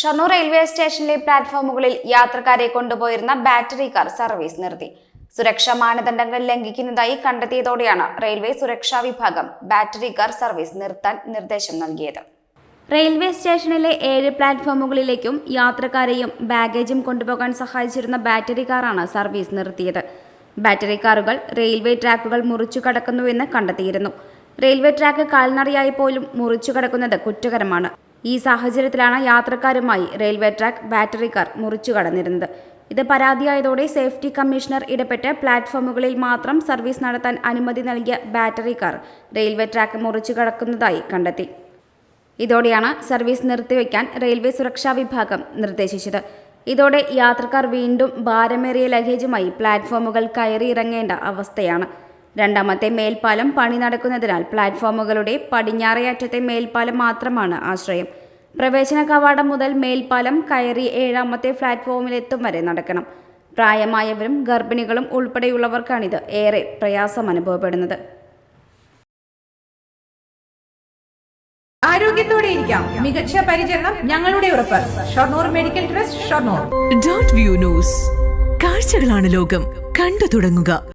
Shoranur railway സ്റ്റേഷനിലെ പ്ലാറ്റ്ഫോമുകളിൽ യാത്രക്കാരെ കൊണ്ടുപോയിരുന്ന ബാറ്ററി കാർ സർവീസ് നിർത്തി. സുരക്ഷാ മാനദണ്ഡങ്ങൾ ലംഘിക്കുന്നതായി കണ്ടെത്തിയതോടെയാണ് റെയിൽവേ സുരക്ഷാ വിഭാഗം ബാറ്ററി കാർ സർവീസ് നിർത്താൻ നിർദ്ദേശം നൽകിയത്. റെയിൽവേ സ്റ്റേഷനിലെ ഏഴ് പ്ലാറ്റ്ഫോമുകളിലേക്കും യാത്രക്കാരെയും ബാഗേജും കൊണ്ടുപോകാൻ സഹായിച്ചിരുന്ന ബാറ്ററി കാറാണ് സർവീസ് നിർത്തിയത്. ബാറ്ററി കാറുകൾ റെയിൽവേ ട്രാക്കുകൾ മുറിച്ചു കടക്കുന്നുവെന്ന് കണ്ടെത്തിയിരുന്നു. റെയിൽവേ ട്രാക്ക് കാൽനടയായി പോലും മുറിച്ചു കടക്കുന്നത് കുറ്റകരമാണ്. ഈ സാഹചര്യത്തിലാണ് യാത്രക്കാരുമായി റെയിൽവേ ട്രാക്ക് ബാറ്ററി കാർ മുറിച്ചു കടന്നിരുന്നത്. ഇത് പരാതിയായതോടെ സേഫ്റ്റി കമ്മീഷണർ ഇടപെട്ട് പ്ലാറ്റ്ഫോമുകളിൽ മാത്രം സർവീസ് നടത്താൻ അനുമതി നൽകിയ ബാറ്ററി കാർ റെയിൽവേ ട്രാക്ക് മുറിച്ചു കടക്കുന്നതായി കണ്ടെത്തി. ഇതോടെയാണ് സർവീസ് നിർത്തിവെക്കാൻ റെയിൽവേ സുരക്ഷാ വിഭാഗം നിർദ്ദേശിച്ചത്. ഇതോടെ യാത്രക്കാർ വീണ്ടും ഭാരമേറിയ ലഗേജുമായി പ്ലാറ്റ്ഫോമുകൾ കയറി ഇറങ്ങേണ്ട അവസ്ഥയാണ്. രണ്ടാമത്തെ മേൽപ്പാലം പണി നടക്കുന്നതിനാൽ പ്ലാറ്റ്ഫോമുകളുടെ പടിഞ്ഞാറേ അറ്റത്തെ മേൽപ്പാലം മാത്രമാണ് ആശ്രയം. പ്രവേശന കവാടം മുതൽ മേൽപ്പാലം കയറി ഏഴാമത്തെ പ്ലാറ്റ്ഫോമിലെത്തും വരെ നടക്കണം. പ്രായമായവരും ഗർഭിണികളും ഉൾപ്പെടെയുള്ളവർക്കാണിത് ഏറെ പ്രയാസം അനുഭവപ്പെടുന്നത് ആരോഗ്യത്തോടെ ഇരിക്കാം. മികച്ച പരിചരണം ഞങ്ങളുടെ ഉറപ്പ്. Shoranur medical trust Shoranur. Dot view news കാഴ്ചകളാണ് ലോകം. കണ്ടു തുടങ്ങുക.